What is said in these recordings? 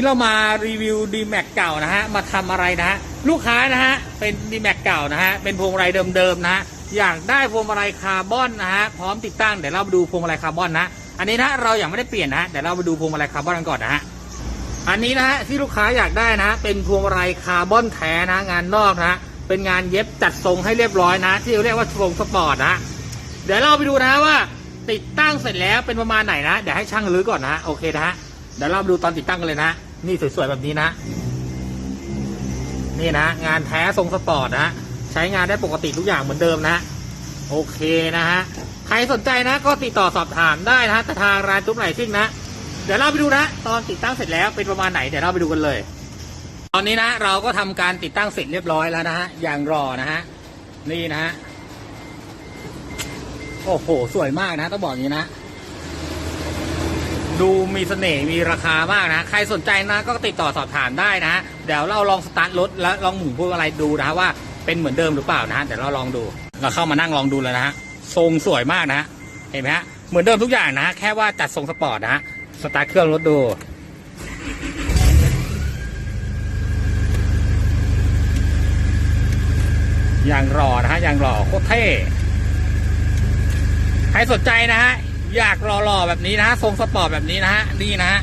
ที่เรามารีวิวดีแม็กเก่านะฮะมาทำอะไรนะฮะลูกค้านะฮะเป็นดีแม็กเก่านะฮะเป็นพวงมาลัยเดิมๆนะฮะอยากได้พวงมาลัยคาร์บอนนะฮะพร้อมติดตั้งเดี๋ยวเราไปดูพวงมาลัยคาร์บอนนะอันนี้นะเรายังไม่ได้เปลี่ยนนะฮะเดี๋ยวเราไปดูพวงมาลัยคาร์บอนกันก่อนนะฮะอันนี้นะฮะที่ลูกค้าอยากได้นะเป็นพวงมาลัยคาร์บอนแท้นะงานนอกนะเป็นงานเย็บจัดทรงให้เรียบร้อยนะ ที่เรียกว่าทรงสปอร์ตนะเดี๋ยวเราไปดูนะว่า ติดตั้งเสร็จแล้วเป็นประมาณไหนนะเดี๋ยวให้ช่างรื้อก่อนนะโอเคนะฮะเดี๋ยวเราไปดูตอนติดตั้งกันเลยนะ นี่สวยๆแบบนี้นะ นี่นะ งานแท้ทรงสปอร์ตนะใช้งานได้ปกติทุกอย่างเหมือนเดิมนะ โอเคนะฮะ ใครสนใจนะ ก็ติดต่อสอบถามได้นะแต่ทางร้านทุกไหลซิ่งนะ เดี๋ยวเราไปดูนะ ตอนติดตั้งเสร็จแล้วเป็นประมาณไหนเดี๋ยวเราไปดูกันเลย ตอนนี้นะ เราก็ทำการติดตั้งเสร็จเรียบร้อยแล้วนะฮะ อย่างรอนะฮะ นี่นะฮะ โอ้โห สวยมากนะ ต้องบอกอย่างนี้นะ ดูมีเสน่ห์มีราคามากนะ ใครสนใจนะก็ติดต่อสอบถามได้นะ เดี๋ยวเราลองสตาร์ทรถแล้วลองหมุนพวกอะไรดูนะว่าเป็นเหมือนเดิมหรือเปล่านะเดี๋ยวเราลองดู เราเข้ามานั่งลองดูแล้วนะฮะทรงสวยมากนะเห็นไหมฮะเหมือนเดิมทุกอย่างนะแค่ว่าจัดทรงสปอร์ตนะฮะสตาร์ทเครื่องรถดูอย่างรอนะฮะอย่างรอโคตรเท่ใครสนใจนะฮะ อยากรอรอๆแบบนี้นะทรงสปอร์ตแบบนี้นะฮะนี่นะฮะ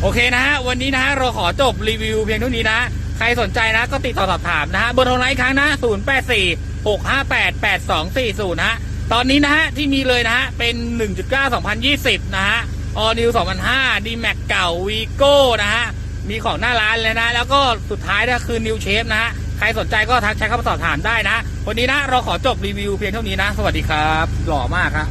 โอเคนะฮะวันนี้นะฮะเราขอจบรีวิวเพียงเท่านี้นะ ใครสนใจนะก็ติดต่อสอบถามนะฮะเบอร์โทรไลน์ครั้งนะ 0 8 4 6 5 8 8 2 4 0 นะฮะตอนนี้นะฮะที่มีเลยนะฮะเป็น 1.9 2020 นะฮะ All New 2005 D Max เก่า Vigo นะฮะ มีของหน้าร้านเลยนะ แล้วก็สุดท้ายนะคือนิวเชฟนะฮะ ใครสนใจก็ทักแชทเข้ามาสอบถามได้นะ วันนี้นะเราขอจบรีวิวเพียงเท่านี้นะ สวัสดีครับ หล่อมากครับ